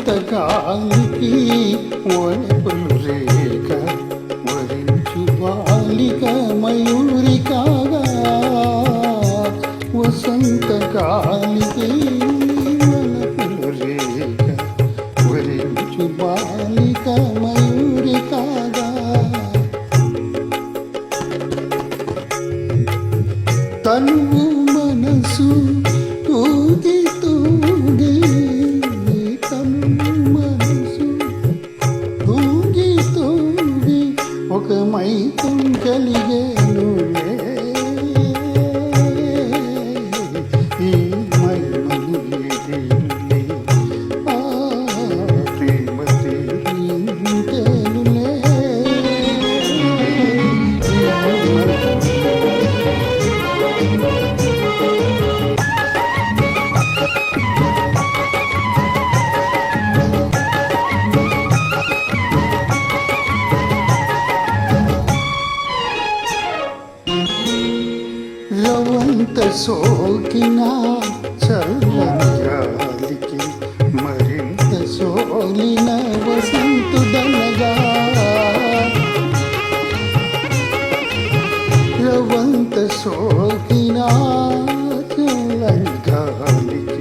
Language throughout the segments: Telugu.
వసంతకాలికి వణుకులు రేఖ వరించు బాలిక మయూరి కాగా. వసంతకాలికి వణుకులు రేఖ వరించు బాలిక సోకిన చల్లని గాలికి మరింత సోలిన వసంతుడనగా రవంత సోకిన చల్లని గాలికి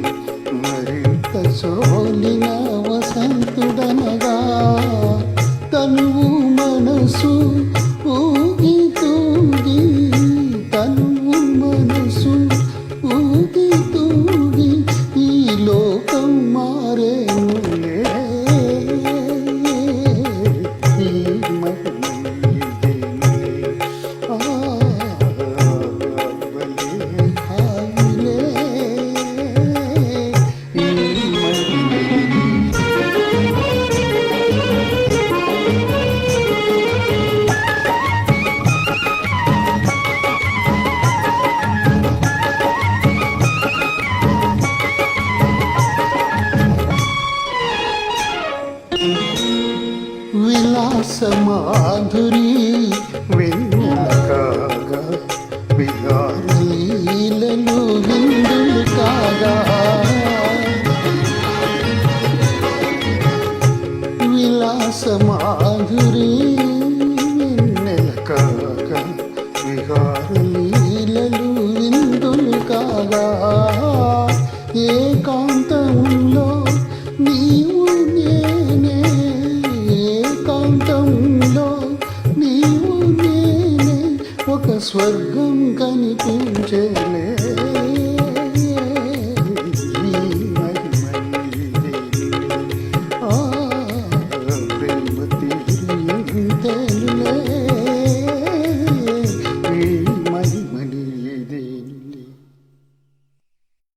మరింత సోలిన వసంతుడనగా తనువు మనసు രാസമാധുരി വെണ്ണുകാക വികാരലീലു ഹിന്ദു കാക വിലാസമാധുരീ స్వర్గం కనిపించలే